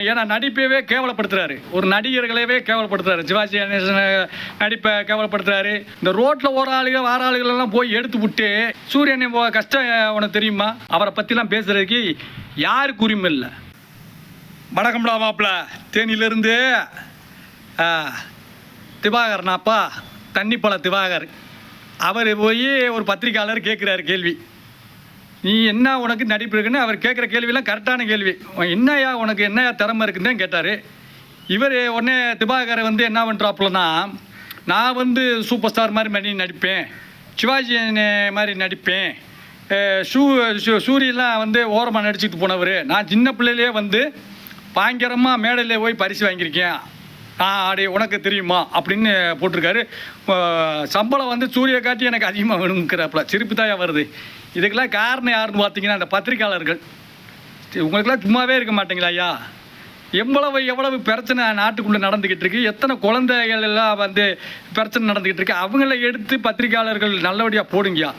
ஏன்னா நடிப்பையவே கேவலப்படுத்துறாரு. ஒரு நடிகர்களையவே கேவலப்படுத்துறாரு. சிவாஜி கணேசன் நடிப்பை கேவலப்படுத்துறாரு. இந்த ரோட்டில் ஓர ஆளுக வார ஆளுகள் எல்லாம் போய் எடுத்து விட்டு சூரியன் கஷ்டம் உனக்கு தெரியுமா? அவரை பற்றிலாம் பேசுறதுக்கு யாருக்கு உரிமை இல்லை? வணக்கம்டா மாப்பிள. தேனியிலிருந்து திவாகர்னாப்பா திவாகரனாப்பா தண்ணிப்பழ திவாகர். அவர் போய் ஒரு பத்திரிக்கையாளர் கேட்குறாரு கேள்வி. நீ என்ன உனக்கு நடிப்பு இருக்குன்னு அவர் கேட்குற கேள்வியெல்லாம் கரெக்டான கேள்வி. என்னையா உனக்கு என்னையா திறமை இருக்குன்னு தான் கேட்டார். இவர் உடனே திபாகரை வந்து என்ன பண்ணுறாப்புலனா நான் வந்து சூப்பர் ஸ்டார் மாதிரி பண்ணி நடிப்பேன். சிவாஜி மாதிரி நடிப்பேன். ஷூ சூரியெல்லாம் வந்து ஓரமாக நடிச்சுட்டு போனவர். நான் சின்ன பிள்ளையிலே வந்து பயங்கரமாக மேடையில் போய் பரிசு வாங்கியிருக்கேன். ஆ அடே உனக்கு தெரியுமா? அப்படின்னு போட்டிருக்காரு. சம்பளம் வந்து சூரிய காட்டி எனக்கு அதிகமாக வேணுங்கிறாப்புல. சிரிப்பு தாயா வருது. இதுக்கெல்லாம் காரணம் யாருன்னு பார்த்தீங்கன்னா அந்த பத்திரிக்கையாளர்கள் சரி, உங்களுக்கெல்லாம் சும்மாவே இருக்க மாட்டீங்களா ஐயா? எவ்வளவு எவ்வளவு பிரச்சனை நாட்டுக்குள்ளே நடந்துக்கிட்டு இருக்கு? எத்தனை குழந்தைகள் எல்லாம் வந்து பிரச்சனை நடந்துக்கிட்டு இருக்கு? அவங்கள எடுத்து பத்திரிக்கையாளர்கள் நல்லபடியாக போடுங்கயா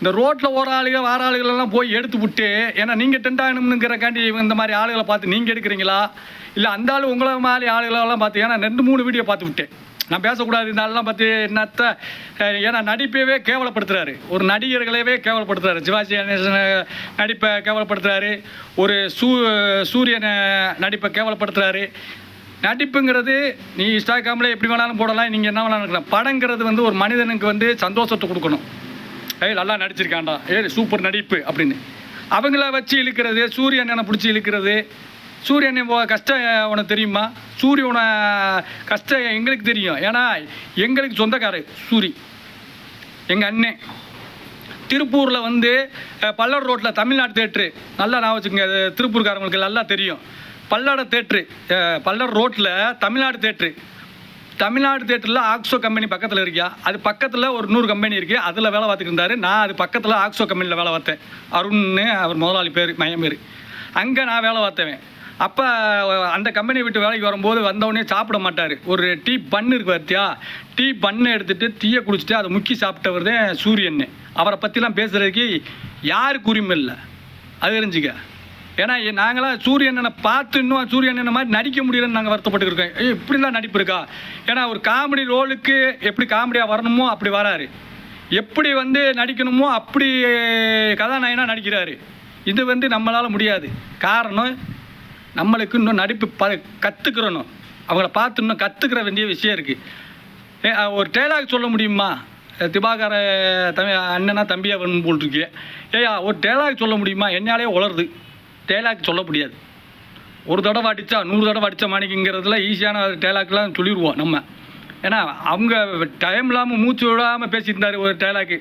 இந்த ரோட்டில் ஓர ஆளுகள் வார ஆளுகள் எல்லாம் போய் எடுத்து விட்டு ஏன்னா நீங்கள் டென்ட் ஆகணுங்கிறக்காண்டி இந்த மாதிரி ஆளுகளை பார்த்து நீங்கள் எடுக்கிறீங்களா? இல்லை அந்த ஆள் உங்களை மாதிரி ஆளுகளெல்லாம் பார்த்து ஏன்னா ரெண்டு மூணு வீடியோ பார்த்து விட்டேன். நான் பேசக்கூடாது இந்த ஆளெல்லாம் பார்த்து என்னத்த ஏன்னா நடிப்பையவே கேவலப்படுத்துகிறாரு ஒரு நடிகர்களையவே கேவலப்படுத்துறாரு. சிவாஜி கணேசன் நடிப்பை கேவலப்படுத்துறாரு. ஒரு சூ சூரியனை நடிப்பை கேவலப்படுத்துறாரு. நடிப்புங்கிறது நீ இன்ஸ்டாகிராமில் எப்படி வேணாலும் போடலாம் நீங்கள் என்ன வேணாலும் இருக்கலாம். படங்கிறது வந்து ஒரு மனிதனுக்கு வந்து சந்தோஷத்தை கொடுக்கணும். ஏய் நல்லா நடிச்சிருக்காண்டா ஏய் சூப்பர் நடிப்பு அப்படின்னு. அவங்கள வச்சு இழுக்கிறது சூரியன் என பிடிச்சி இழுக்கிறது சூரியன் கஷ்டம் உனக்கு தெரியுமா? சூரியனை கஷ்டம் எங்களுக்கு தெரியும். ஏன்னா எங்களுக்கு சொந்தக்காரர் சூரி. எங்கள் அண்ணன் திருப்பூரில் வந்து அஹ், பல்லடம் ரோட்டில் தமிழ்நாடு தேட்ரு. நல்லா நான் வச்சுக்கோங்க அது திருப்பூர்காரங்களுக்கு நல்லா தெரியும். பல்லட தேட்ரு அஹ், பல்லடம் ரோட்டில் தமிழ்நாடு தேட்ரு. தமிழ்நாடு தேட்டரில் ஆக்ஸோ கம்பெனி பக்கத்தில் இருக்கியா? அது பக்கத்தில் ஒரு நூறு கம்பெனி இருக்குது அதில் வேலை பார்த்துட்ருந்தாரு நான் அது பக்கத்தில் ஆக்ஸோ கம்பெனியில் வேலை பார்த்தேன். அருண்னு அவர் முதலாளி பேர் மையம் பேர் அங்கே நான் வேலை பார்த்தவேன். அப்போ அந்த கம்பெனி விட்டு வேலைக்கு வரும்போது வந்தவொடனே சாப்பிட மாட்டார். ஒரு டீ பண்ணு இருக்கு பார்த்தியா டீ பண்ணை எடுத்துகிட்டு டீயை குடிச்சிட்டு அதை முக்கி சாப்பிட்டவர் தான் சூரியன் அவரை பற்றிலாம் பேசுகிறதுக்கு யாருக்கு உரிமை இல்லை. அது தெரிஞ்சுக்க. ஏன்னா நாங்களாம் சூரியனை பார்த்து இன்னும் சூரியனை மாதிரி நடிக்க முடியலன்னு நாங்கள் வருத்தப்பட்டு இருக்கோம் ஏய் இப்படிலாம் நடிப்பு இருக்கா? ஏன்னா ஒரு காமெடி ரோலுக்கு எப்படி காமெடியாக வரணுமோ அப்படி வராரு. எப்படி வந்து நடிக்கணுமோ அப்படி கதாநாயகனாக நடிக்கிறாரு. இது வந்து நம்மளால் முடியாது. காரணம் நம்மளுக்கு இன்னும் நடிப்பு ப கற்றுக்கிறணும் அவங்கள பார்த்து இன்னும் கற்றுக்கிற வேண்டிய விஷயம் இருக்குது ஒரு டைலாக் சொல்ல முடியுமா? திபாகர திவாகர தம்பி அண்ணனா தம்பியா வேணும் போல் ஏயா ஒரு டைலாக் சொல்ல முடியுமா? என்னாலே உளருது. டைலாக் சொல்ல முடியாது. ஒரு தடவை அடித்தா நூறு தடவை அடித்த மாணிக்குங்கிறதுல ஈஸியான டைலாக்லாம் சொல்லிடுவோம் நம்ம. ஏன்னா அவங்க டைம் இல்லாமல் மூச்சு விடாமல் பேசியிருந்தார் ஒரு டைலாக்கு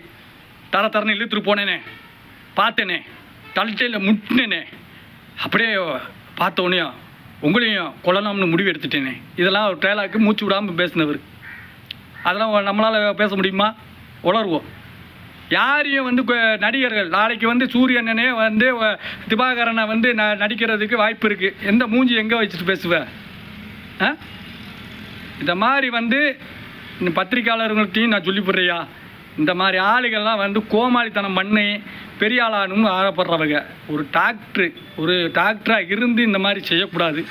தர தரன்னு இழுத்துட்டு போனேனே. பார்த்தேனே. தள்ளிட்டையில் முட்டினேனே. அப்படியே பார்த்தோனையும் உங்களையும் கொல்லலாம்னு முடிவு எடுத்துட்டேனே இதெல்லாம் ஒரு டேலாக்கு மூச்சு விடாமல் பேசினவர். அதெல்லாம் நம்மளால் பேச முடியுமா? உளருவோம் யாரையும் வந்து நடிகர்கள் நாளைக்கு வந்து சூரியண்ணனே வந்து திபாகரனை வந்து ந நடிக்கிறதுக்கு வாய்ப்பு இருக்குது எந்த மூஞ்சி எங்கே வச்சுட்டு பேசுவ? ஆ? இந்த மாதிரி வந்து இந்த பத்திரிக்கையாளர்கள்ட்டையும் நான் சொல்லி போடுறியா இந்த மாதிரி ஆளுகள்லாம் வந்து கோமாளித்தனம் பண்ணி பெரிய ஆளாகணும்னு ஆகப்படுறவங்க. ஒரு டாக்டரு ஒரு டாக்டராக இருந்து இந்த மாதிரி செய்யக்கூடாது.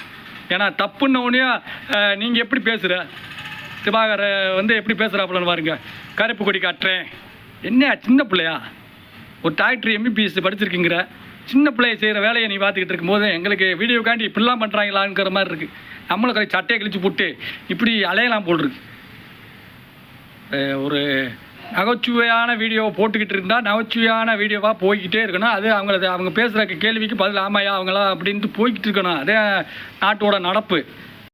ஏன்னா தப்புன்ன நீங்கள் எப்படி பேசுகிற திவாகர வந்து எப்படி பேசுகிறாப்புலன்னு பாருங்க. கருப்பு கொடி காட்டுறேன். என்ன சின்ன பிள்ளையா? ஒரு டாக்டர் எம்பிபிஎஸ் படிச்சிருக்கீங்கிற. சின்ன பிள்ளைய செய்கிற வேலையை நீ பார்த்துக்கிட்டு இருக்கும்போது எங்களுக்கு வீடியோக்காண்டி இப்படிலாம் பண்ணுறாங்களாங்கிற மாதிரி இருக்குது நம்மளுக்கு சட்டையை கிழிச்சு போட்டு இப்படி அலையலாம் போல் இருக்கு. ஒரு நகைச்சுவையான வீடியோவை போட்டுக்கிட்டு இருந்தால் நகைச்சுவையான வீடியோவாக போய்கிட்டே இருக்கணும். அது அவங்கள அவங்க பேசுகிற கேள்விக்கு பதில் ஆமாயா அவங்களாம் அப்படின்ட்டு போய்கிட்டு இருக்கணும். அதே நாட்டோட நடப்பு.